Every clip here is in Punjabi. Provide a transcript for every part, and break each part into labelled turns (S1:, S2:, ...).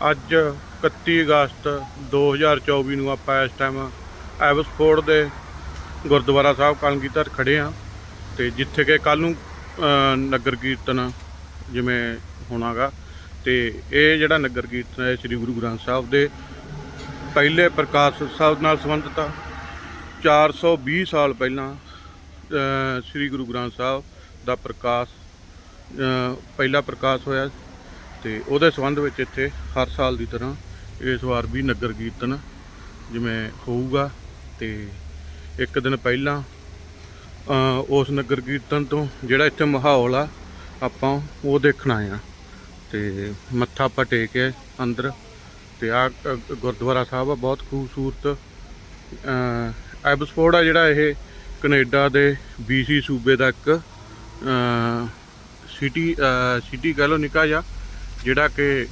S1: ਅੱਜ 31 ਅਗਸਤ 2024 ਨੂੰ ਆਪਾਂ ਇਸ ਟਾਈਮ ਐਵਸਫੋਰਡ ਦੇ ਗੁਰਦੁਆਰਾ ਸਾਹਿਬ ਕਲਗੀਧਰ ਖੜੇ ਆ ਤੇ ਜਿੱਥੇ ਕਿ ਕੱਲ ਨੂੰ ਨਗਰ ਕੀਰਤਨ ਜਿਵੇਂ ਹੋਣਾਗਾ। ਤੇ ਇਹ ਜਿਹੜਾ ਨਗਰ ਕੀਰਤਨ ਹੈ ਸ੍ਰੀ ਗੁਰੂ ਗ੍ਰੰਥ ਸਾਹਿਬ ਦੇ ਪਹਿਲੇ ਪ੍ਰਕਾਸ਼ ਸਾਹਿਬ ਨਾਲ ਸੰਬੰਧਿਤ ਆ। 420 ਸਾਲ ਪਹਿਲਾਂ ਸ੍ਰੀ ਗੁਰੂ ਗ੍ਰੰਥ ਸਾਹਿਬ ਦਾ ਪ੍ਰਕਾਸ਼ ਪਹਿਲਾ ਪ੍ਰਕਾਸ਼ ਹੋਇਆ। ਤੇ ਉਹਦੇ ਸੰਬੰਧ ਵਿੱਚ ਇੱਥੇ ਹਰ ਸਾਲ ਦੀ ਤਰ੍ਹਾਂ ਇਸ ਵਾਰ ਵੀ ਨਗਰ ਕੀਰਤਨ ਜਿਵੇਂ ਹੋਊਗਾ ਤੇ ਇੱਕ ਦਿਨ ਪਹਿਲਾਂ ਉਸ ਨਗਰ ਕੀਰਤਨ ਤੋਂ ਜਿਹੜਾ ਇੱਥੇ ਮਾਹੌਲ ਆ ਆਪਾਂ ਉਹ ਦੇਖਣਾ ਆ ਤੇ ਮੱਥਾ ਆਪਾਂ ਟੇਕ ਕੇ ਅੰਦਰ ਤੇ ਆ ਗੁਰਦੁਆਰਾ ਸਾਹਿਬ ਆ ਬਹੁਤ ਖੂਬਸੂਰਤ ਅ, ਐਬਸਫੋਰਡ ਆ ਜਿਹੜਾ ਇਹ ਕੈਨੇਡਾ ਦੇ BC ਸੂਬੇ ਦਾ ਇੱਕ ਸਿਟੀ ਸਿਟੀ ਕਹਿ ਲਓ ਨਿੱਕਾ ਜਿਹਾ ਜਿਹੜਾ ਕਿ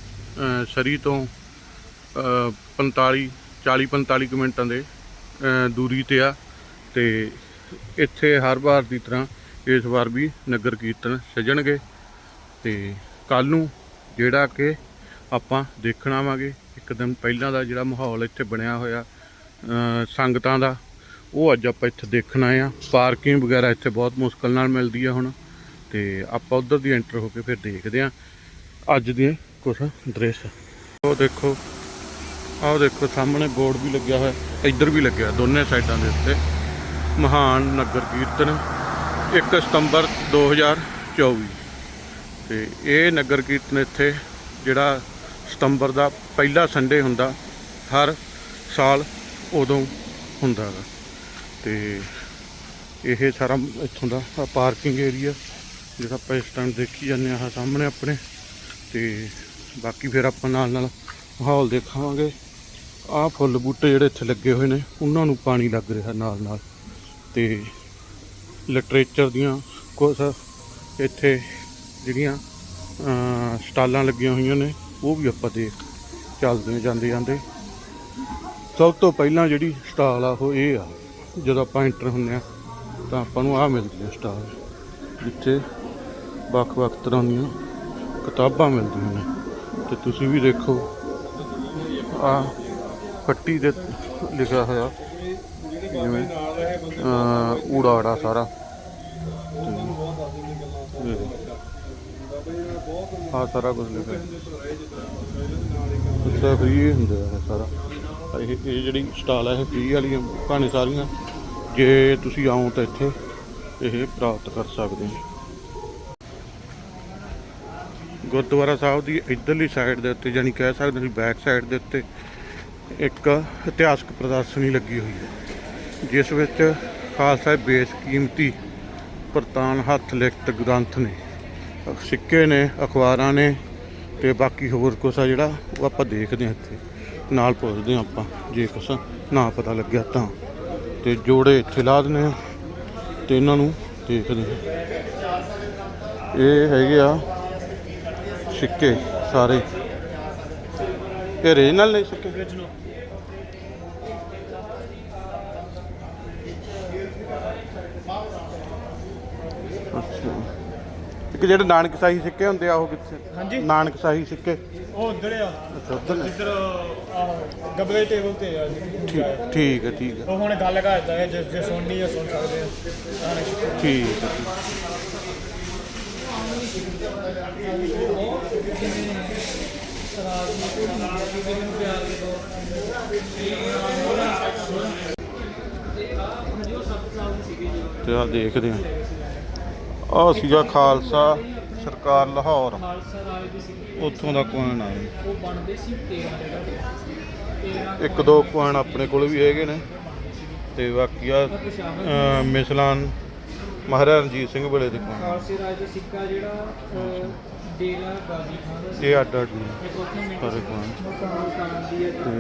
S1: ਸਰੀ ਤੋਂ ਅ, 45 40 45 ਕੁ ਮਿੰਟਾਂ ਦੇ ਦੂਰੀ ਤੇ ਆ ਤੇ ਇੱਥੇ ਹਰ ਵਾਰ ਦੀ ਤਰ੍ਹਾਂ ਇਸ ਵਾਰ ਵੀ ਨਗਰ ਕੀਰਤਨ ਸਜਣਗੇ ਤੇ ਕੱਲ ਨੂੰ ਜਿਹੜਾ ਕਿ ਆਪਾਂ ਦੇਖਣ ਆਵਾਂਗੇ ਇੱਕ ਦਿਨ ਪਹਿਲਾਂ ਦਾ ਜਿਹੜਾ ਮਾਹੌਲ ਇੱਥੇ ਬਣਿਆ ਹੋਇਆ ਸੰਗਤਾਂ ਦਾ ਉਹ ਅੱਜ ਆਪਾਂ ਇੱਥੇ ਦੇਖਣਾ ਆ ਪਾਰਕਿੰਗ ਵਗੈਰਾ ਇੱਥੇ ਬਹੁਤ ਮੁਸ਼ਕਲ ਨਾਲ ਮਿਲਦੀ ਆ ਹੁਣ ਤੇ ਆਪਾਂ ਉਧਰ ਦੀ ਐਂਟਰ ਹੋ ਕੇ ਫਿਰ ਦੇਖਦੇ ਆ ਅੱਜ ਦੇ ਕੁਝ ਦ੍ਰਿਸ਼ ਉਹ ਦੇਖੋ, ਆਹ ਦੇਖੋ, ਸਾਹਮਣੇ ਬੋਰਡ ਵੀ ਲੱਗਿਆ ਹੋਇਆ, ਇੱਧਰ ਵੀ ਲੱਗਿਆ, ਦੋਨੇ ਸਾਈਡਾਂ ਦੇ ਉੱਤੇ। ਮਹਾਨ ਨਗਰ ਕੀਰਤਨ 1 ਸਤੰਬਰ 2024 ਤੇ ਇਹ ਨਗਰ ਕੀਰਤਨ ਇੱਥੇ, ਜਿਹੜਾ ਸਤੰਬਰ ਦਾ ਪਹਿਲਾ ਸੰਡੇ ਹੁੰਦਾ, ਹਰ ਸਾਲ ਉਦੋਂ ਹੁੰਦਾ ਗਾ। ਤੇ ਇਹ ਸਾਰਾ ਇੱਥੋਂ ਦਾ ਪਾਰਕਿੰਗ ਏਰੀਆ ਜਿਹੜਾ ਆਪਾਂ ਇਸ ਟਾਈਮ ਦੇਖੀ ਜਾਂਦੇ ਆ ਸਾਹਮਣੇ ਆਪਣੇ। ਤੇ ਬਾਕੀ ਫਿਰ ਆਪਾਂ ਨਾਲ ਨਾਲ ਮਾਹੌਲ ਦੇਖਾਂਗੇ। ਆਹ ਫੁੱਲ ਬੂਟੇ ਜਿਹੜੇ ਇੱਥੇ ਲੱਗੇ ਹੋਏ ਨੇ, ਉਹਨਾਂ ਨੂੰ ਪਾਣੀ ਲੱਗ ਰਿਹਾ ਨਾਲ ਨਾਲ। ਤੇ ਲਿਟਰੇਚਰ ਦੀਆਂ ਕੁਝ ਇੱਥੇ ਜਿਹੜੀਆਂ ਸਟਾਲਾਂ ਲੱਗੀਆਂ ਹੋਈਆਂ ਨੇ, ਉਹ ਵੀ ਆਪਾਂ ਦੇਖ ਚੱਲਦੇ ਜਾਂਦੇ ਜਾਂਦੇ। ਸਭ ਤੋਂ ਪਹਿਲਾਂ ਜਿਹੜੀ ਸਟਾਲ ਆ, ਉਹ ਇਹ ਆ। ਜਦੋਂ ਆਪਾਂ ਐਂਟਰ ਹੁੰਦੇ ਆ, ਤਾਂ ਆਪਾਂ ਨੂੰ ਆਹ ਮਿਲਦੀ ਹੈ ਸਟਾਲ, ਜਿੱਥੇ ਵੱਖ-ਵੱਖ ਤਰ੍ਹਾਂ ਦੀਆਂ ਕਿਤਾਬਾਂ ਮਿਲਦੀਆਂ ਨੇ ਤੇ ਤੁਸੀਂ ਵੀ ਦੇਖੋ। ਆ ਪੱਟੀ ਤੇ ਲਿਖਿਆ ਹੋਇਆ। ਜਿਵੇਂ ਅਹ, ਊੜਾ ਸਾਰਾ। ਆ ਸਾਰਾ ਕੁਝ ਲਿਖਿਆ। ਉੱਤੇ ਫ੍ਰੀ ਹੁੰਦਾ ਹੈ ਸਾਰਾ। ਇਹ ਇਹ ਜਿਹੜੀ ਸਟਾਲ ਹੈ ਇਹ ਫ੍ਰੀ ਵਾਲੀਆਂ ਕਹਾਣੀ ਸਾਰੀਆਂ। ਜੇ ਤੁਸੀਂ ਆਓ ਤਾਂ ਇੱਥੇ ਇਹ ਪ੍ਰਾਪਤ ਕਰ ਸਕਦੇ ਹੋ। ਗੁਰਦੁਆਰਾ ਸਾਹਿਬ ਦੀ ਇਧਰਲੀ ਸਾਈਡ ਦੇ ਉੱਤੇ ਜਾਨੀ ਕਹਿ ਸਕਦੇ ਹਾਂ ਬੈਕ ਸਾਈਡ ਦੇ ਉੱਤੇ ਇੱਕ ਇਤਿਹਾਸਕ ਪ੍ਰਦਰਸ਼ਨੀ ਲੱਗੀ ਹੋਈ ਹੈ, ਜਿਸ ਵਿੱਚ ਖਾਲਸਾ ਬੇਸ ਕੀਮਤੀ ਪ੍ਰਤਾਨ ਹੱਥ ਲਿਖਤ ਗ੍ਰੰਥ ਨੇ, ਸਿੱਕੇ ਨੇ, ਅਖਬਾਰਾਂ ਨੇ ਤੇ ਬਾਕੀ ਹੋਰ ਕੁਛ ਆ ਜਿਹੜਾ ਉਹ ਆਪਾਂ ਦੇਖਦੇ ਹਾਂ ਇੱਥੇ। ਨਾਲ ਪੁੱਛਦੇ ਹਾਂ ਆਪਾਂ, ਜੇ ਕੁਛ ਨਾ ਪਤਾ ਲੱਗਿਆ ਤਾਂ। ਤੇ ਜੋੜੇ ਇੱਥੇ ਲਾ ਦਿੰਦੇ ਆ ਤੇ ਇਹਨਾਂ ਨੂੰ ਦੇਖਦੇ ਹਾਂ। ਇਹ ਹੈਗੇ ਆ ਸਿੱਕੇ ਸਾਰੇ। ਇਹ ਰੀਜਨਲ ਨੇ ਸਿੱਕੇ ਅੱਛਾ। ਇੱਕ ਜਿਹੜੇ ਨਾਨਕ ਸਾਹੀ ਸਿੱਕੇ ਹੁੰਦੇ ਆ ਉਹ ਕਿੱਥੇ?
S2: ਹਾਂਜੀ।
S1: ਨਾਨਕ ਸਾਹੀ ਸਿੱਕੇ
S2: ਉਹ ਉਧਰ ਆ।
S1: ਅੱਛਾ ਉੱਧਰ ਨੇ
S2: ਇੱਧਰ ਆਹ ਗਬਲੇ ਟੇਬਲ ਤੇ ਆ ਜੀ।
S1: ਠੀਕ ਠੀਕ ਹੈ ਠੀਕ ਹੈ
S2: ਉਹ ਹੁਣ ਗੱਲ ਕਰਦਾ ਹੈ ਜੇ ਜੇ ਸੁਣਨੀ ਹੈ ਸੁਣ ਸਕਦੇ ਆ।
S1: ਠੀਕ ਹੈ ਠੀਕ। ਤੇ ਆ ਦੇਖਦੇ ਆ ਆ ਸੀਗਾ ਖਾਲਸਾ ਸਰਕਾਰ ਲਾਹੌਰ। ਉੱਥੋਂ ਦਾ ਕੁਆਨ ਆ।
S2: ਉਹ ਬਣਦੇ ਸੀ 13
S1: ਇੱਕ ਦੋ ਕੁਆਨ ਆਪਣੇ ਕੋਲ ਵੀ ਹੈਗੇ ਨੇ। ਤੇ ਬਾਕੀ ਆ ਮਿਸਲਾਨ ਮਹਾਰਾਜਾ ਰਣਜੀਤ ਸਿੰਘ ਵੇਲੇ ਦੇ ਕੁਆਨ
S2: ਖਾਲਸੇ ਰਾਜ ਦਾ ਸਿੱਕਾ ਜਿਹੜਾ ਡੇਰਾ ਗਾਜ਼ੀ ਖਾਨ ਦਾ ਸੀ
S1: ਇਹ ਅੱਡ ਅੱਡ ਨੇ
S2: ਇੱਕ ਉੱਥੇ ਮਿੰਟ ਮੁਕਾਮ ਕਾਨ ਦੀ ਹੈ
S1: ਤੇ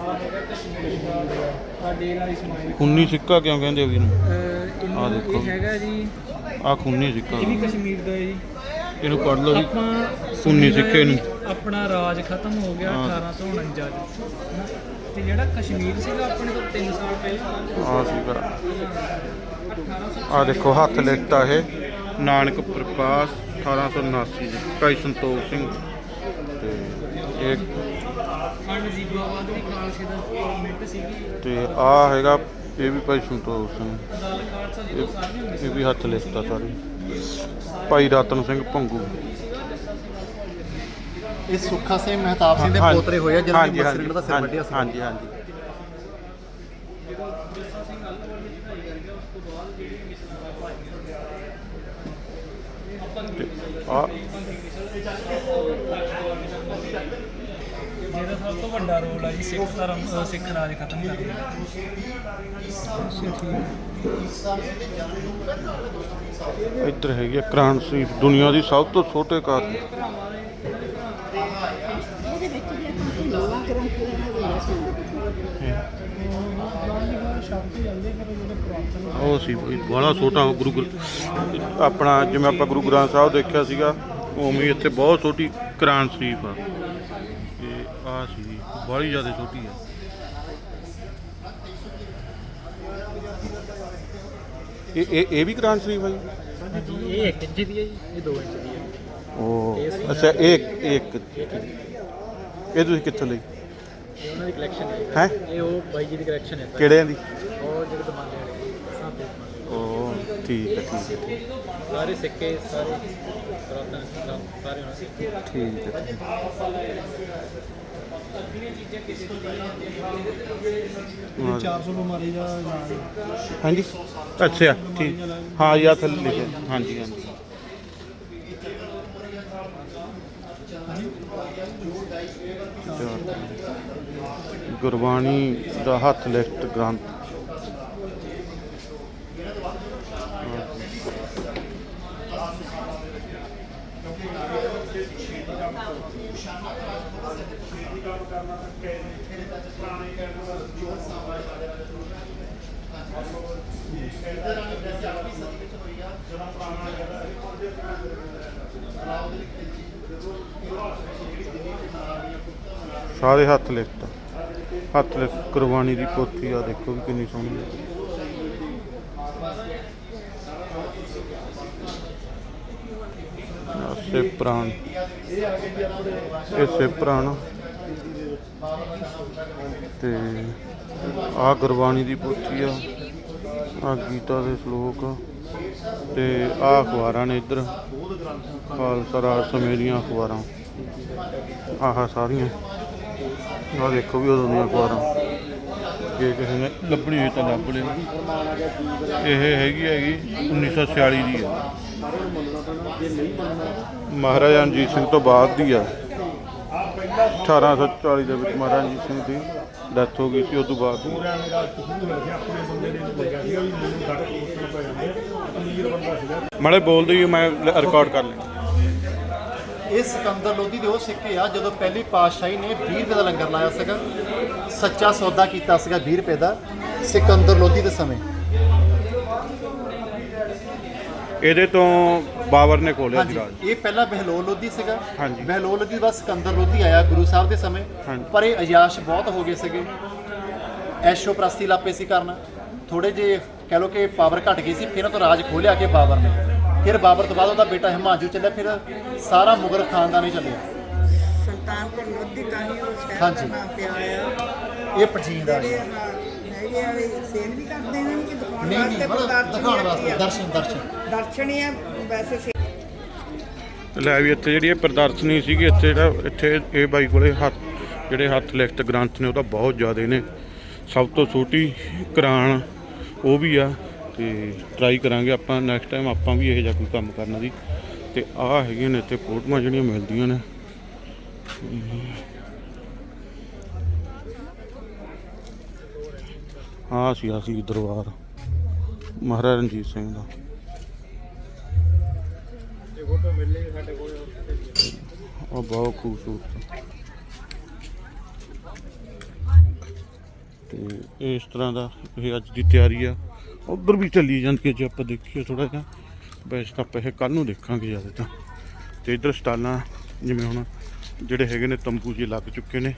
S2: ਆ ਹੈਗਾ ਕਸ਼ਮੀਰ ਦਾ ਆ ਡੇਰਾ ਇਸਮਾਈਲ
S1: ਖੂਨੀ ਸਿੱਕਾ ਕਿਉਂ ਕਹਿੰਦੇ ਆ ਵੀ ਇਹਨੂੰ
S2: ਇਹਨੂੰ
S1: ਦੇਖੋ।
S2: ਇਹ ਹੈਗਾ ਜੀ
S1: ਆ ਖੂਨੀ ਸਿੱਕਾ।
S2: ਇਹ ਵੀ ਕਸ਼ਮੀਰ ਦਾ ਹੈ ਜੀ।
S1: ਇਹਨੂੰ ਪੜ੍ਹ ਲਓ ਜੀ।
S2: ਆਪਾਂ
S1: ਸੁੰਨੀ ਸਿੱਕੇ ਨੂੰ।
S2: ਆਪਣਾ ਰਾਜ ਖਤਮ ਹੋ ਗਿਆ
S1: ਹਾਂ।
S2: 1849 ਚ। ਤੇ ਜਿਹੜਾ ਕਸ਼ਮੀਰ ਸੀਗਾ ਆਪਣੇ ਤੋਂ 3 ਸਾਲ ਪਹਿਲਾਂ।
S1: ਆ ਸੀਗਾ।
S2: 1800
S1: ਆ ਦੇਖੋ ਹੱਥ ਲਿਖਤਾ ਇਹ। ਨਾਨਕ ਪ੍ਰਕਾਸ਼ 1879 ਜੀ। ਭਾਈ ਸੰਤੋਖ ਸਿੰਘ। ਤੇ ਇਹ ਤੇ ਆ ਹੈਗਾ ਇਹ ਵੀ ਭਾਈ ਸੰਤੋਖ ਸਿੰਘ। ਇਹ ਵੀ ਹੱਥ ਲਿਖਤਾ ਸਾਰੇ। ਭਾਈ ਰਤਨ ਸਿੰਘ ਭੰਗੂ।
S3: ਇਹ ਸੁੱਖਾ ਸਿੰਘ ਮਹਿਤਾਬ ਸਿੰਘ ਦੇ
S1: ਹਾਂਜੀ।
S3: ਪੋਤਰੇ ਹੋਏ ਆ ਜਿਨ੍ਹਾਂ ਨੇ
S1: ਹਾਂਜੀ,
S3: ਦਾ ਸਿਰ
S1: ਹਾਂਜੀ,
S3: ਵੱਢਿਆ ਸੀ
S1: ਹਾਂਜੀ ਹਾਂਜੀ। ਆ।
S2: ਜਿਹਦਾ ਸਭ ਤੋਂ ਵੱਡਾ ਰੋਲ ਆ ਜੀ ਸਿੱਖ ਧਰਮ ਅ, ਸਿੱਖ ਰਾਜ ਖਤਮ ਕਰਨ ਦਾ।
S1: ਇੱਧਰ ਹੈਗੀ ਆ ਕੁਰਾਨ ਸ਼ਰੀਫ ਦੁਨੀਆ ਦੀ ਸਭ ਤੋਂ ਛੋਟੇ ਕਾਤ
S4: ਇਹਦੇ ਵਿੱਚ ਜੇ ਕੋਈ ਨਵਾਂ ਗ੍ਰੰਥ ਲੈਣਾ ਹੋਵੇ
S1: ਉਹ ਸੀ ਬਈ ਬੜਾ ਛੋਟਾ ਗੁਰੂ ਗ੍ਰ- ਆਪਣਾ ਜਿਵੇਂ ਆਪਾਂ ਗੁਰੂ ਗ੍ਰੰਥ ਸਾਹਿਬ ਦੇਖਿਆ ਸੀਗਾ ਉਵੇਂ ਹੀ ਇੱਥੇ ਬਹੁਤ ਛੋਟੀ ਕੁਰਾਨ ਸ਼ਰੀਫ ਆ। ਇਹ ਆ ਸੀ ਬੜੀ ਜ਼ਿਆਦਾ ਛੋਟੀ ਆ। ਇਹ ਇਹ ਇਹ ਵੀ ਕੁਰਾਨ ਸ਼ਰੀਫ ਆ ਜੀ?
S2: ਇਹ 1 ਇੰਚ ਦੀ ਹੈ ਜੀ ਇਹ 2 ਇੰਚ ਦੀ ਹੈ
S1: ਉਹ ਅੱਛਾ ਇਹ ਇੱਕ ਇਹ ਤੁਸੀਂ ਕਿੱਥੋਂ ਲਈ?
S2: ਇਹ ਉਹਨਾਂ ਦੀ ਕਲੈਕਸ਼ਨ ਹੈ
S1: ਹੈ?
S2: ਇਹ ਉਹ ਬਾਈ ਜੀ ਦੀ ਕਲੈਕਸ਼ਨ ਹੈ
S1: ਕਿਹੜਿਆਂ ਦੀ?
S2: ਉਹ ਜਿਹੜੇ ਤੇ ਦਮਾਲੇ
S1: ਉਹ ਠੀਕ ਹੈ ਠੀਕ ਹੈ
S2: ਸਾਰੇ ਸਿੱਕੇ ਸਾਰੇ ਸਾਰੇ
S1: ਠੀਕ ਹੈ ਠੀਕ ਹੈ। ਹਾਂ।
S3: 400 ਬਿਮਾਰੀ ਦਾ ਇਲਾਜ
S1: ਹਾਂਜੀ? ਅੱਛਾ ਠੀਕ। ਹਾਂ ਯਾ ਥੱਲੇ ਲਿਖਿਆ ਹਾਂਜੀ ਹਾਂਜੀ। ਚਲੋ। ਗੁਰਬਾਣੀ ਦਾ ਹੱਥ ਲਿਖਤ ਗ੍ਰੰਥ। ਸਾਰੇ ਹੱਥ ਲਿਖਤ। ਹੱਥ ਲਿਖ ਕੁਰਬਾਨੀ ਦੀ ਪੋਥੀ ਆ ਦੇਖੋ ਵੀ ਕਿੰਨੀ ਸੋਹਣੀ ਹੈ। ਆਹ ਸੇ ਪ੍ਰਾਣ। ਇਹ ਸੇ ਪ੍ਰਾਣ ਤੇ ਆ ਗੁਰਬਾਣੀ ਦੀ ਪੋਥੀ ਆ। ਆ ਗੀਤਾ ਦੇ ਸ਼ਲੋਕ ਆ। ਤੇ ਆ ਅਖਬਾਰਾਂ ਨੇ ਇੱਧਰ। ਖਾਲਸਾ ਰਾਜ ਸਮੇਂ ਦੀਆਂ ਅਖਬਾਰਾਂ। ਆਹ ਸਾਰੀਆਂ। ਆ ਦੇਖੋ ਵੀ ਉਦੋਂ ਦੀਆਂ ਅਖਬਾਰਾਂ। ਜੇ ਕਿਸੇ ਨੇ ਲੱਭਣੀ ਹੋਈ ਤਾਂ ਲੱਭ ਲੈ ਇਹ ਹੈਗੀ ਹੈਗੀ 1946 ਦੀ ਹੈ। ਮਹਾਰਾਜਾ ਰਣਜੀਤ ਸਿੰਘ ਤੋਂ ਬਾਅਦ ਦੀ ਆ 1840 ਦੇ ਵਿੱਚ ਮਹਾਰਾਜਾ ਰਣਜੀਤ ਸਿੰਘ ਦੀ ਡੈਥ ਹੋ ਗਈ ਸੀ ਉਸ ਤੋਂ ਬਾਅਦ ਮਾੜੇ ਬੋਲਦੇ ਹੀ ਮੈਂ ਰਿਕਾਰਡ ਕਰ ਲੈਣਾ
S3: ਇਹ ਸਿਕੰਦਰ ਲੋਧੀ ਦੇ ਉਹ ਸਿੱਕੇ ਆ ਜਦੋਂ ਪਹਿਲੀ ਪਾਤਸ਼ਾਹੀ ਨੇ 20 ਰੁਪਏ ਦਾ ਲੰਗਰ ਲਾਇਆ ਸੀਗਾ ਸੱਚਾ ਸੌਦਾ ਕੀਤਾ ਸੀਗਾ 20 ਰੁਪਏ ਦਾ ਸਿਕੰਦਰ ਲੋਧੀ ਦੇ ਸਮੇਂ।
S1: ਇਹਦੇ ਤੋਂ ਬਾਬਰ ਨੇ ਖੋਲਿਆ ਸੀ ਰਾਜ
S3: ਇਹ ਪਹਿਲਾਂ ਬਹਿਲੋਲ ਲੋਧੀ ਸੀਗਾ।
S1: ਹਾਂਜੀ।
S3: ਬਹਿਲੋਲ ਲੋਧੀ ਤੋਂ ਬਾਅਦ ਸਿਕੰਦਰ ਲੋਧੀ ਆਇਆ ਗੁਰੂ ਸਾਹਿਬ ਦੇ ਸਮੇਂ
S1: ਹਾਂਜੀ।
S3: ਪਰ ਇਹ ਅਯਾਸ਼ ਬਹੁਤ ਹੋ ਗਏ ਸੀਗੇ। ਐਸ਼ੋ ਪ੍ਰਸਤੀ ਲਾਪੇ ਸੀ ਕਰਨਾ। ਥੋੜੇ ਜੇ ਕਹਿ ਲੋ ਕਿ ਪਾਵਰ ਘਟ ਗਈ ਸੀ ਫਿਰ ਉਹ ਤੋਂ ਰਾਜ ਖੋਲਿਆ ਕੇ ਬਾਬਰ ਨੇ। ਫਿਰ ਬਾਬਰ ਤੋਂ ਬਾਅਦ ਉਹਦਾ ਬੇਟਾ ਹਿਮਾਯੂ ਚੱਲਿਆ ਫਿਰ ਸਾਰਾ ਮੁਗਲ ਖਾਨਦਾਨ ਹੀ ਚੱਲਿਆ।
S4: ਸੁਲਤਾਨਪੁਰ ਲੋਧੀ ਤਾਂ ਹੀ ਉਹ ਸ਼ਹਿਰ
S3: ਹਾਂਜੀ।
S4: ਦਾ ਨਾਮ ਪਿਆ ਆ।
S3: ਇਹ ਪ੍ਰਜੀਤ ਆ
S4: ਇਹ ਹੈਗੇ ਆ ਵੀ ਸੇਲ ਵੀ ਕਰਦੇ ਨੇ ਕਿ ਦਿਖਾਉਣ
S3: ਨਹੀਂ ਨਹੀਂ
S4: ਵਾਸਤੇ
S3: ਮਤਲਬ ਦਿਖਾਉਣ ਵਾਸਤੇ ਦਰਸ਼ਨ ਦਰਸ਼ਨ।
S4: ਦਰਸ਼ਨੀ ਆ ਵੈਸੇ ਸੇ-
S1: ਲੈ ਵੀ ਇੱਥੇ ਜਿਹੜੀ ਇਹ ਪ੍ਰਦਰਸ਼ਨੀ ਸੀਗੀ ਇੱਥੇ ਜਿਹੜਾ ਇੱਥੇ ਇਹ ਬਾਈ ਕੋਲੇ ਹੱਥ ਜਿਹੜੇ ਹੱਥ ਲਿਖਤ ਗ੍ਰੰਥ ਨੇ ਉਹ ਤਾਂ ਬਹੁਤ ਜ਼ਿਆਦੇ ਨੇ। ਸਭ ਤੋਂ ਛੋਟੀ ਕੁਰਾਨ ਉਹ ਵੀ ਆ। ਤੇ ਟਰਾਈ ਕਰਾਂਗੇ ਆਪਾਂ ਨੈਕਸਟ ਟਾਈਮ ਆਪਾਂ ਵੀ ਇਹੋ ਜਿਹਾ ਕੋਈ ਕੰਮ ਕਰਨ ਦੀ। ਤੇ ਆਹ ਹੈਗੀਆਂ ਨੇ ਇੱਥੇ ਫੋਟੋਆਂ ਜਿਹੜੀਆਂ ਮਿਲਦੀਆਂ ਨੇ। ਆਹ ਸੀ ਅਸਲੀ ਦਰਬਾਰ। ਮਹਾਰਾਜਾ ਰਣਜੀਤ ਸਿੰਘ ਦਾ। ਉਹ ਬਹੁਤ ਖੂਬਸੂਰਤ। ਤੇ ਇਸ ਤਰ੍ਹਾਂ ਦਾ ਇਹ ਅੱਜ ਦੀ ਤਿਆਰੀ ਆ। ਉਧਰ ਵੀ ਚੱਲੀ ਜਾਂਦੀ ਹੈ ਜੇ ਆਪਾਂ ਦੇਖੀਏ ਥੋੜਾ ਜਿਹਾ। ਵੈਸੇ ਤਾਂ ਆਪਾਂ ਇਹ ਕੱਲ ਨੂੰ ਦੇਖਾਂਗੇ ਜ਼ਿਆਦਾ ਤਾਂ। ਤੇ ਇਧਰ ਸਟਾਲਾਂ ਜਿਵੇਂ ਹੁਣ ਜਿਹੜੇ ਹੈਗੇ ਨੇ ਤੰਬੂ ਜੀ ਲੱਗ ਚੁੱਕੇ ਨੇ।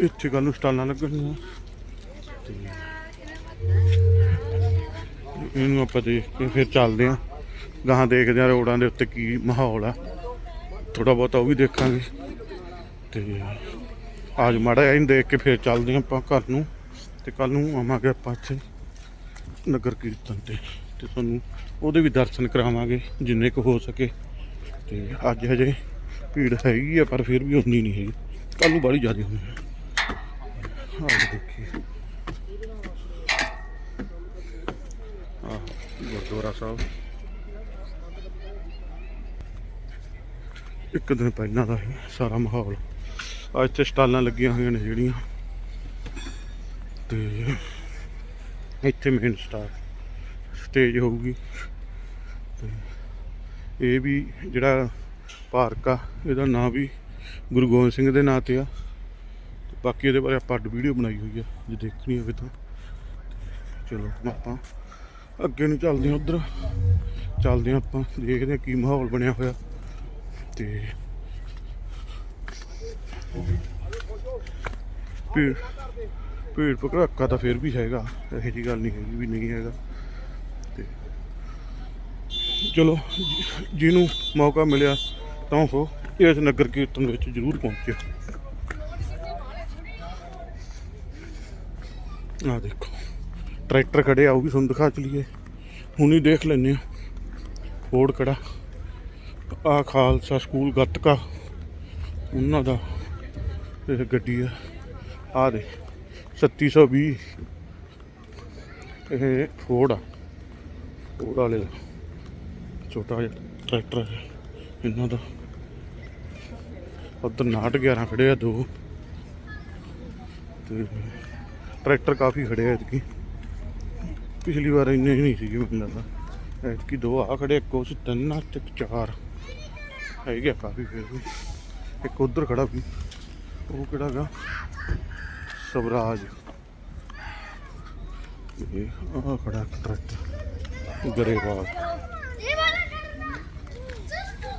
S1: ਇੱਥੇ ਕੱਲ ਨੂੰ ਸਟਾਲਾਂ ਲੱਗਣੀਆਂ ਤੇ ਇਹਨੂੰ ਆਪਾਂ ਦੇਖ ਕੇ ਫਿਰ ਚੱਲਦੇ ਆਂ ਗਾਹਾਂ ਦੇਖਦੇ ਆਂ ਰੋਡਾਂ ਦੇ ਉੱਤੇ ਕੀ ਮਾਹੌਲ ਆ। ਥੋੜਾ ਬਹੁਤਾ ਉਹ ਵੀ ਦੇਖਾਂਗੇ। ਤੇ ਅੱਜ ਮਾੜਾ ਜਿਹਾ ਇਹਨੂੰ ਦੇਖ ਕੇ ਫਿਰ ਚੱਲਦੇ ਹਾਂ ਆਪਾਂ ਘਰ ਨੂੰ। ਤੇ ਕੱਲ ਨੂੰ ਆਵਾਂਗੇ ਆਪਾਂ ਇੱਥੇ। ਨਗਰ ਕੀਰਤਨ ਤੇ ਤੇ ਤੁਹਾਨੂੰ ਉਹਦੇ ਵੀ ਦਰਸ਼ਨ ਕਰਾਵਾਂਗੇ, ਜਿੰਨੇ ਕੁ ਹੋ ਸਕੇ। ਤੇ ਅੱਜ ਹਜੇ ਭੀੜ ਹੈਗੀ ਆ, ਪਰ ਫਿਰ ਵੀ ਉਨੀ ਨਹੀਂ ਹੈਗੀ। ਕੱਲ ਨੂੰ ਬੜੀ ਜ਼ਿਆਦਾ ਹੋਣੀ ਹੈ ਦੇਖੀਏ। ਆਹ, ਗੁਰਦੁਆਰਾ ਸਾਹਿਬ। ਇੱਕ ਦਿਨ ਪਹਿਲਾਂ ਦਾ ਹੀ ਸਾਰਾ ਮਾਹੌਲ। ਅੱਜ ਇੱਥੇ ਸਟਾਲਾਂ ਲੱਗੀਆਂ ਹੋਈਆਂ ਨੇ ਜਿਹੜੀਆਂ। ਤੇ ਇੱਥੇ ਮੇਨ ਸਟਾਰ ਸਟੇਜ ਹੋਊਗੀ। ਤੇ ਇਹ ਵੀ ਜਿਹੜਾ ਪਾਰਕ ਆ, ਇਹਦਾ ਨਾਂ ਵੀ ਗੁਰੂ ਗੋਬਿੰਦ ਸਿੰਘ ਦੇ ਨਾਂ ਤੇ ਆ। ਬਾਕੀ ਇਹਦੇ ਬਾਰੇ ਆਪਾਂ ਅੱਡ ਵੀਡੀਓ ਬਣਾਈ ਹੋਈ ਆ, ਜੇ ਦੇਖਣੀ ਹੋਵੇ ਤਾਂ। ਚਲੋ ਆਪਾਂ ਅੱਗੇ ਨੂੰ ਚੱਲਦੇ ਹਾਂ ਉਧਰ। ਚੱਲਦੇ ਹਾਂ ਆਪਾਂ, ਦੇਖਦੇ ਹਾਂ ਕੀ ਮਾਹੌਲ ਬਣਿਆ ਹੋਇਆ। ਤੇ ਭੀੜ ਭੀੜ ਭੜੱਕਾ ਤਾਂ ਫਿਰ ਵੀ ਹੈਗਾ, ਇਹੋ ਜੀ ਗੱਲ ਨਹੀਂ ਹੈਗੀ ਵੀ ਨਹੀਂ ਹੈਗਾ। ਤੇ ਚਲੋ ਜਿਹਨੂੰ ਮੌਕਾ ਮਿਲਿਆ ਤਾਂ ਉਹ ਇਸ ਨਗਰ ਕੀਰਤਨ ਵਿੱਚ ਜ਼ਰੂਰ ਪਹੁੰਚਿਓ ਆ ਦੇਖੋ, ਟਰੈਕਟਰ ਖੜੇ ਆ ਉਹ ਵੀ ਤੁਹਾਨੂੰ ਦਿਖਾ ਚਲੀਏ। ਹੁਣੀ ਦੇਖ ਲੈਨੇ ਆ ਫੋਰਡ ਖੜਾ ਆ ਖਾਲਸਾ ਸਕੂਲ ਗੱਤਕਾ, ਉਹਨਾਂ ਦਾ ਇਹ ਗੱਡੀ ਆ। ਆ ਦੇ 3720 ਇਹ ਫੋਰਡ ਆ। ਫੋਰਡ ਵਾਲੇ ਦਾ। ਛੋਟਾ ਜਿਹਾ ਟਰੈਕਟਰ ਹੈ ਇਹਨਾਂ ਦਾ। ਉਧਰ 911 ਖੜੇ ਆ ਦੋ। ਤੇ ਟਰੈਕਟਰ ਕਾਫੀ ਖੜੇ ਆ ਇਤਕੀ ਪਿਛਲੀ ਵਾਰ ਇੰਨੇ ਹੀ ਨਹੀਂ ਸੀਗੇ ਮੈਨੂੰ ਲੱਗਦਾ ਐਤਕੀ ਦੋ ਆ ਖੜੇ ਇੱਕ ਉਸ ਤਿੰਨ ਆ ਤੇ ਇੱਕ ਚਾਰ। ਹੈਗੇ ਆ ਕਾਫੀ ਫਿਰ ਵੀ। ਇੱਕ ਉਧਰ ਖੜਾ ਵੀ। ਉਹ ਕਿਹੜਾ ਗਾ? ਸਵਰਾਜ। ਇਹ ਆ ਖੜਾ ਟਰੈਕਟਰ ਗਰੇਵਾਲ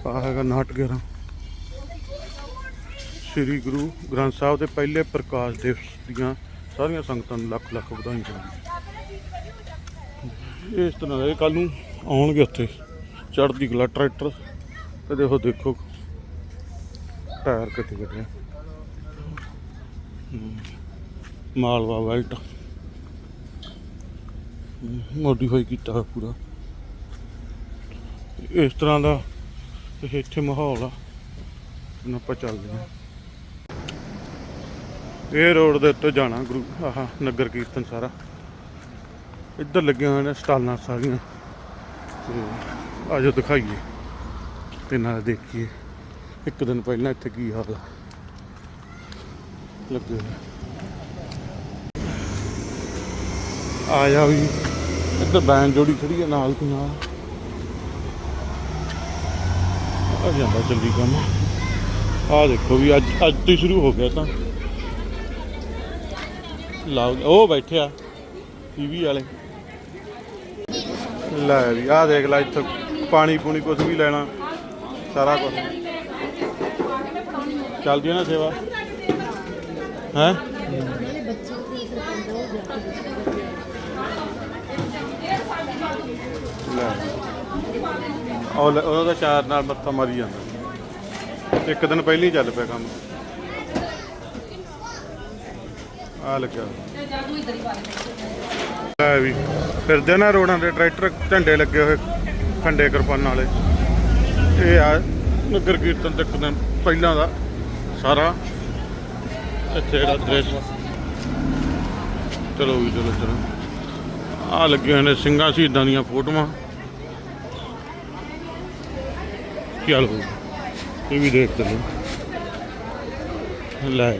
S1: ਆ ਹੈਗਾ ਨਾਟ 11 ਸ੍ਰੀ ਗੁਰੂ ਗ੍ਰੰਥ ਸਾਹਿਬ ਦੇ ਪਹਿਲੇ ਪ੍ਰਕਾਸ਼ ਦਿਵਸ ਦੀਆਂ ਸਾਰੀਆਂ ਸੰਗਤਾਂ ਨੂੰ ਲੱਖ ਲੱਖ ਵਧਾਈਆਂ। ਇਸ ਤਰ੍ਹਾਂ ਇਹ ਕੱਲ ਨੂੰ ਆਉਣਗੇ ਉੱਥੇ। ਚੜ੍ਹਦੀ ਕਲਾ ਟਰੈਕਟਰ। ਤੇ ਦੇਖੋ ਦੇਖੋ। ਟਾਇਰ ਕਿੱਥੇ ਕਿੱਥੇ ਹਮ, ਮਾਲਵਾ ਵੈਲਟ ਮੋਡੀਫਾਈ ਕੀਤਾ ਹੋਇਆ ਪੂਰਾ। ਇਸ ਤਰ੍ਹਾਂ ਦਾ ਇੱਥੇ ਮਾਹੌਲ ਆ। ਹੁਣ ਆਪਾਂ ਚੱਲਦੇ ਹਾਂ। ਇਹ ਰੋਡ ਦੇ ਉੱਤੇ ਜਾਣਾ ਗੁਰੂ, ਆਹ ਨਗਰ ਕੀਰਤਨ ਸਾਰਾ। ਇੱਧਰ ਲੱਗੀਆਂ ਹੋਈਆਂ ਨੇ ਸਟਾਲਾਂ ਸਾਰੀਆਂ। ਤੇ ਆਜੋ ਦਿਖਾਈਏ ਤੇ ਨਾਲ ਦੇਖੀਏ। ਇੱਕ ਦਿਨ ਪਹਿਲਾਂ ਇੱਥੇ ਕੀ ਹਾਲ ਲੱਗੇ ਹੋਏ ਆ ਜਾ ਵੀ। ਇੱਧਰ ਬੈਨ ਜੋੜੀ ਖੜੀ ਹੈ ਨਾਲ ਦੀ ਨਾਲ। ਆ ਜਾਂਦਾ ਚੱਲੀ ਕੰਮ। ਆ ਦੇਖੋ ਵੀ ਅੱਜ ਅੱਜ ਤੋਂ ਹੀ ਸ਼ੁਰੂ ਹੋ ਗਿਆ ਤਾਂ। ਲਾਓ ਉਹ ਬੈਠਿਆ ਟੀਵੀ ਵਾਲੇ। ਲੈ ਵੀ ਆ ਦੇਖ ਲੈ ਇੱਥੇ ਪਾਣੀ ਪੂਣੀ ਕੁਝ ਵੀ ਲੈਣਾ ਸਾਰਾ ਕੁਝ ਚੱਲਦੀ ਹੈ ਨਾ ਸੇਵਾ। ਹੈ? ਲੈ ਉਹ ਲੈ- ਉਹਦਾ ਚਾਰ ਨਾਲ ਮੱਥਾ ਮਾਰੀ ਜਾਂਦਾ। ਇੱਕ ਦਿਨ ਪਹਿਲਾਂ ਹੀ ਚੱਲ ਪਿਆ ਕੰਮ। ਆ ਲੱਗਿਆ। ਲੈ ਵੀ, ਫਿਰਦੇ ਨਾ ਰੋਡਾਂ ਤੇ, ਟਰੈਕਟਰ ਝੰਡੇ ਲੱਗੇ ਹੋਏ, ਖੰਡੇ ਕਿਰਪਾਨਾਂ ਵਾਲੇ। ਇਹ ਆ ਨਗਰ ਕੀਰਤਨ ਤੇ ਇੱਕ ਦਿਨ ਪਹਿਲਾਂ ਦਾ ਸਾਰਾ। ਇੱਥੇ ਜਿਹੜਾ ਦ੍ਰਿਸ਼। ਚਲੋ ਵੀ, ਚਲੋ ਚਲੋ। ਆ ਲੱਗੇ ਹੋਏ ਨੇ ਸਿੰਘਾਂ ਸ਼ਹੀਦਾਂ ਦੀਆਂ ਫੋਟੋਆਂ। ਚਲੋ ਇਹ ਵੀ ਦੇਖਦੇ ਨੇ ਲੈ।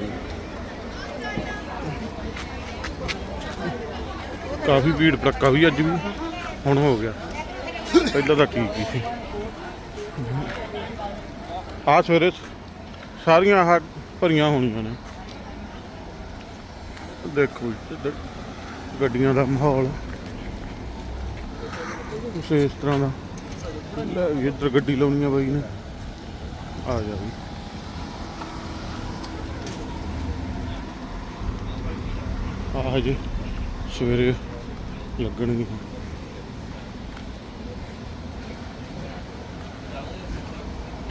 S1: ਕਾਫੀ ਭੀੜ ਭੜੱਕਾ ਵੀ ਅੱਜ ਵੀ। ਹੁਣ ਹੋ ਗਿਆ। ਪਹਿਲਾਂ ਤਾਂ ਠੀਕ ਹੀ ਸੀ। ਆ ਸਵੇਰੇ ਸਾਰੀਆਂ ਆਹ ਭਰੀਆਂ ਹੋਣੀਆਂ ਨੇ। ਦੇਖੋ ਜੀ, ਗੱਡੀਆਂ ਦਾ ਮਾਹੌਲ। ਕੁਛ ਇਸ ਤਰ੍ਹਾਂ ਦਾ ਲੈ ਵੀ ਇੱਧਰ ਗੱਡੀ ਲਾਉਣੀ ਆ ਬਾਈ ਨੇ। ਆ ਜਾ ਵੀ। ਆ ਹਜੇ ਸਵੇਰੇ ਲੱਗਣਗੇ।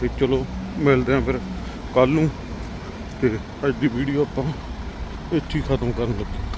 S1: ਤੇ ਚਲੋ, ਮਿਲਦੇ ਆ ਫਿਰ ਕੱਲ ਨੂੰ। ਤੇ ਅੱਜ ਦੀ ਵੀਡੀਓ ਆਪਾਂ ਇੱਥੇ ਖਤਮ ਕਰਨ ਲੱਗੇ।